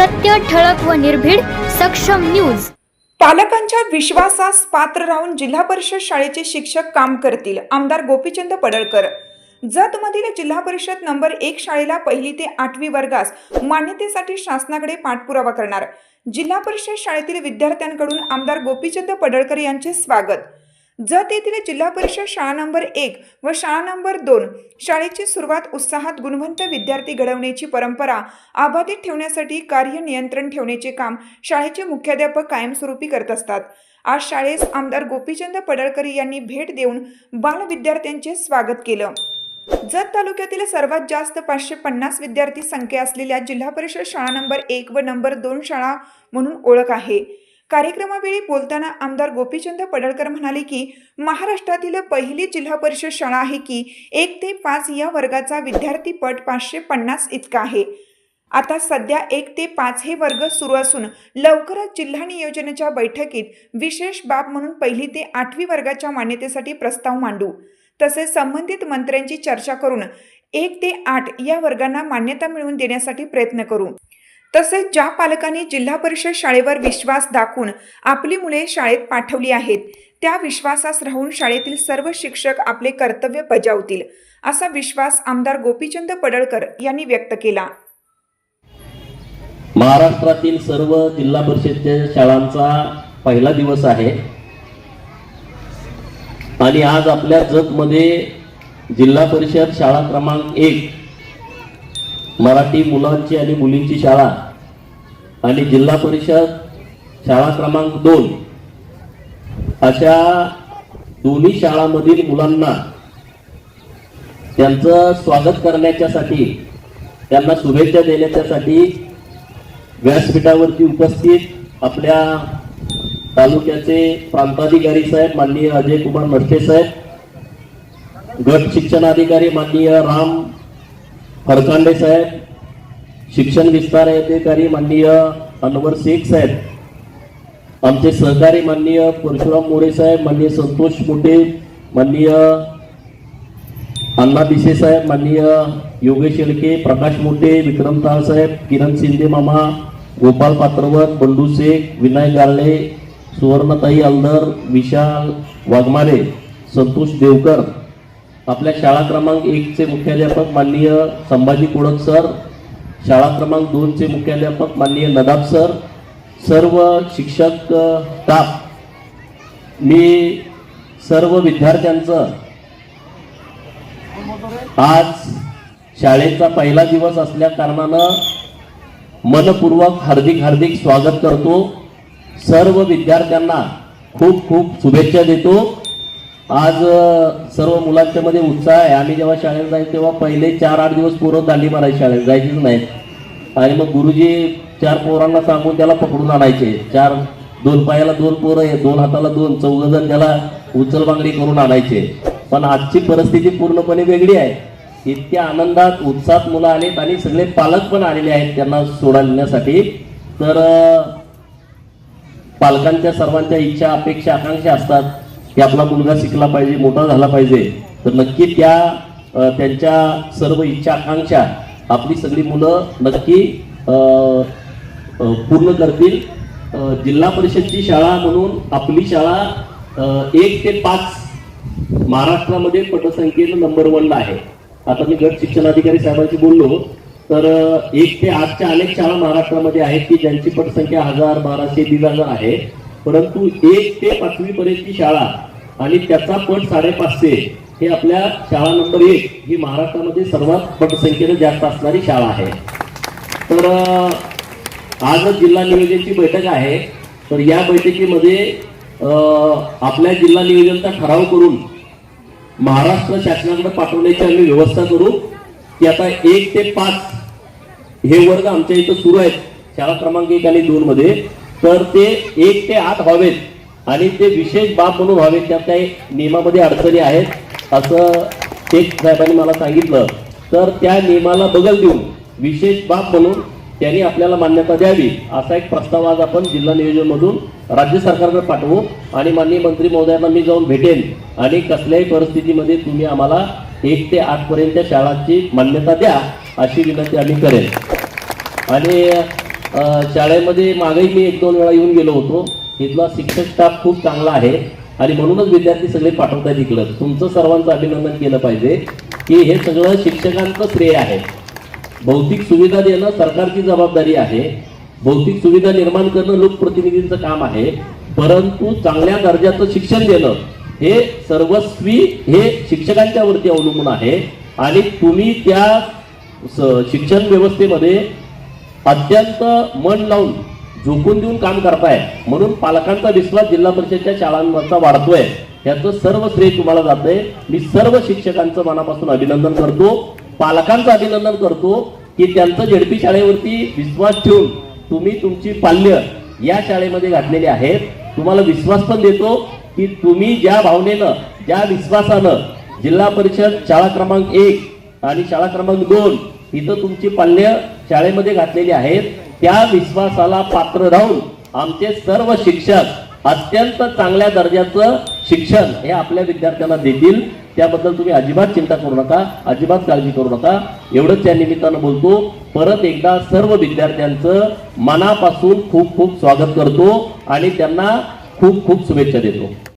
सत्य ठळक व निर्भीड सक्षम न्यूज. पालकांच्या विश्वासास पात्र राहून जिल्हा परिषद शाळेचे शिक्षक काम करतील आमदार गोपीचंद पडळकर. जतमधील जिल्हा परिषद नंबर एक शाळेला पहिली ते आठवी वर्गास मान्यतेसाठी शासनाकडे पाठपुरावा करणार. जिल्हा परिषद शाळेतील विद्यार्थ्यांकडून आमदार गोपीचंद पडळकर यांचे स्वागत. जत येथील जिल्हा परिषद शाळा नंबर एक व शाळा नंबर दोन शाळेची सुरुवात उत्साहात गुणवंत विद्यार्थी घडवण्याची परंपरा अबाधित ठेवण्यासाठी कार्य नियंत्रण ठेवण्याचे काम शाळेचे मुख्याध्यापक कायमस्वरूपी करत असतात. आज शाळेस आमदार गोपीचंद पडळकर यांनी भेट देऊन बाल विद्यार्थ्यांचे स्वागत केलं. जत तालुक्यातील सर्वात जास्त पाचशे पन्नास विद्यार्थी संख्या असलेल्या जिल्हा परिषद शाळा नंबर एक व नंबर दोन शाळा म्हणून ओळख आहे. कार्यक्रमावेळी बोलताना आमदार गोपीचंद पडळकर म्हणाले की महाराष्ट्रातील पहिली जिल्हा परिषद शाळा आहे की एक ते पाच या वर्गाचा विद्यार्थी पट पाचशे पन्नास इतका आहे. आता सध्या एक ते पाच हे वर्ग सुरू असून लवकरच जिल्हा नियोजनाच्या बैठकीत विशेष बाब म्हणून पहिली ते आठवी वर्गाच्या मान्यतेसाठी प्रस्ताव मांडू. तसेच संबंधित मंत्र्यांची चर्चा करून एक ते आठ या वर्गांना मान्यता मिळवून देण्यासाठी प्रयत्न करू. तसेच ज्या पालकांनी जिल्हा परिषद शाळेवर विश्वास दाखवून आपली मुले शाळेत पाठवली आहेत त्या विश्वासास राहून शाळेतील सर्व शिक्षक आपले कर्तव्य बजावतील असा विश्वास आमदार गोपीचंद पडळकर यांनी व्यक्त केला. महाराष्ट्रातील सर्व जिल्हा परिषदच्या शाळांचा पहिला दिवस आहे. आणि आज आपल्या जगमध्ये जिल्हा परिषद शाळा क्रमांक एक मराठी मुलांची आणि मुलींची शाळा आणि जिल्हा परिषद शाळा क्रमांक दोन. अशा दोन्ही शाळांमधील मुलांना त्यांचं स्वागत करण्याच्यासाठी त्यांना शुभेच्छा देण्याच्यासाठी व्यासपीठावरती उपस्थित आपल्या तालुक्याचे प्रांताधिकारी साहेब माननीय अजय कुमार नष्टे साहेब गट शिक्षणाधिकारी माननीय राम हरकांडे साहेब शिक्षण विस्तार अधिकारी माननीय अनवर शेख साहेब आमचे सहकारी माननीय परशुराम मोरे साहेब माननीय संतोष मोठे माननीय अण्णा दिसे साहेब माननीय योगेश शेळके प्रकाश मोठे विक्रम ताळ साहेब किरण शिंदे मामा गोपाल पात्रवत बंडू शेख विनायक गार्ले सुवर्णताई अलदर विशाल वाघमारे संतोष देवकर आपल्या शाळा क्रमांक एकचे मुख्याध्यापक माननीय संभाजी कोडक सर शाळा क्रमांक दोनचे मुख्याध्यापक माननीय नदाब सर सर्व शिक्षक ताप स्टाफ मी सर्व विद्यार्थ्यांचं आज शाळेचा पहिला दिवस असल्या कारणानं मनपूर्वक हार्दिक हार्दिक स्वागत करतो. सर्व विद्यार्थ्यांना खूप खूप शुभेच्छा देतो. आज सर्व मुलांच्या मध्ये उत्साह आहे. आम्ही जेव्हा शाळेत जायचो तेव्हा पहिले चार आठ दिवस पोरं दांडी मारायची शाळेत. जायचीच नाही. आणि मग गुरुजी चार पोरांना सांगून त्याला पकडून आणायचे. चार दोन पायाला दोन पोरं आहेत दोन हाताला दोन चौघ जण त्याला उचलबांगडी करून आणायचे. पण आजची परिस्थिती पूर्णपणे वेगळी आहे. इतक्या आनंदात उत्साहात मुलं आलेत आणि सगळे पालक पण आलेले आहेत त्यांना सोडण्यासाठी. तर पालकांच्या सर्वांच्या इच्छा अपेक्षा आकांक्षा असतात. की आपला मुलगा शिकला पाहिजे मोठा झाला पाहिजे तर नक्की त्या त्यांच्या सर्व इच्छा आकांक्षा आपली सगळी मुलं नक्की पूर्ण करतील. जिल्हा परिषदची शाळा म्हणून आपली शाळा एक ते पाच महाराष्ट्रामध्ये पटसंख्येनं नंबर वनला आहे. आता मी गट शिक्षणाधिकारी साहेबांशी बोललो तर एक ते आठच्या अनेक शाळा महाराष्ट्रामध्ये आहेत की ज्यांची पटसंख्या हजार बाराशे दीड हजार आहे. परंतु एक ते पाचवी पर्यंतची शाळा आणि त्याचा पट साडेपाचशे हे आपल्या शाळा नंबर एक ही महाराष्ट्रामध्ये सर्वात पटसंख्येनं जास्त असणारी शाळा आहे. तर आज आजच जिल्हा नियोजनची बैठक आहे. तर या बैठकीमध्ये आपल्या जिल्हा नियोजनचा ठराव करून महाराष्ट्र शासनाकडे पाठवण्याची आम्ही व्यवस्था करू. की आता एक ते पाच हे वर्ग आमच्या इथं सुरू आहेत. शाळा क्रमांक एक आणि दोन मध्ये. तर ते एक ते आठ व्हावेत. आणि ते विशेष बाब म्हणून व्हावेत त्यात काही नियमामध्ये अडचणी आहेत. असं शेख साहेबांनी मला सांगितलं. तर त्या नियमाला बगल देऊन विशेष बाब म्हणून त्यांनी आपल्याला मान्यता द्यावी असा एक प्रस्ताव आज आपण जिल्हा नियोजनमधून राज्य सरकारकडे पाठवू. आणि माननीय मंत्री महोदयांना मी जाऊन भेटेन. आणि कसल्याही परिस्थितीमध्ये तुम्ही आम्हाला एक ते आठपर्यंत शाळांची मान्यता द्या अशी विनंती आम्ही करेन. आणि शाळेमध्ये मागेही मी एक दोन वेळा येऊन गेलो होतो. इथला शिक्षक स्टाफ खूप चांगला आहे. आणि म्हणूनच विद्यार्थी सगळे पाठवतात इकडं. तुमचं सर्वांचं अभिनंदन केलं पाहिजे की हे सगळं शिक्षकांचं श्रेय आहे. भौतिक सुविधा देणं सरकारची जबाबदारी आहे. भौतिक सुविधा निर्माण करणं लोकप्रतिनिधींचं काम आहे. परंतु चांगल्या दर्जाचं शिक्षण देणं हे सर्वस्वी हे शिक्षकांच्या वरती अवलंबून आहे. आणि तुम्ही त्या स- शिक्षण व्यवस्थेमध्ये अत्यंत मन लावून झोकून देऊन काम करताय. म्हणून पालकांचा विश्वास जिल्हा परिषदच्या शाळांवरचा वाढतोय. याचं सर्व श्रेय तुम्हाला जाते मी सर्व शिक्षकांचं मनापासून अभिनंदन करतो. पालकांचं अभिनंदन करतो की त्यांचं झेडपी शाळेवरती विश्वास ठेवून तुम्ही तुमची पाल्य या शाळेमध्ये घातलेली आहेत. तुम्हाला विश्वास पण देतो की तुम्ही ज्या भावनेनं ज्या विश्वासानं जिल्हा परिषद शाळा क्रमांक एक आणि शाळा क्रमांक दोन इथं तुमची पाल्य शाळेमध्ये घातलेली आहेत. त्या विश्वासाला पात्र राहून आमचे सर्व शिक्षक अत्यंत चांगल्या दर्जाचं शिक्षण हे आपल्या विद्यार्थ्यांना देतील. त्याबद्दल तुम्ही अजिबात चिंता करू नका अजिबात काळजी करू नका. एवढंच या निमित्तानं बोलतो. परत एकदा सर्व विद्यार्थ्यांचं मनापासून खूप खूप स्वागत करतो आणि त्यांना खूप खूप शुभेच्छा देतो.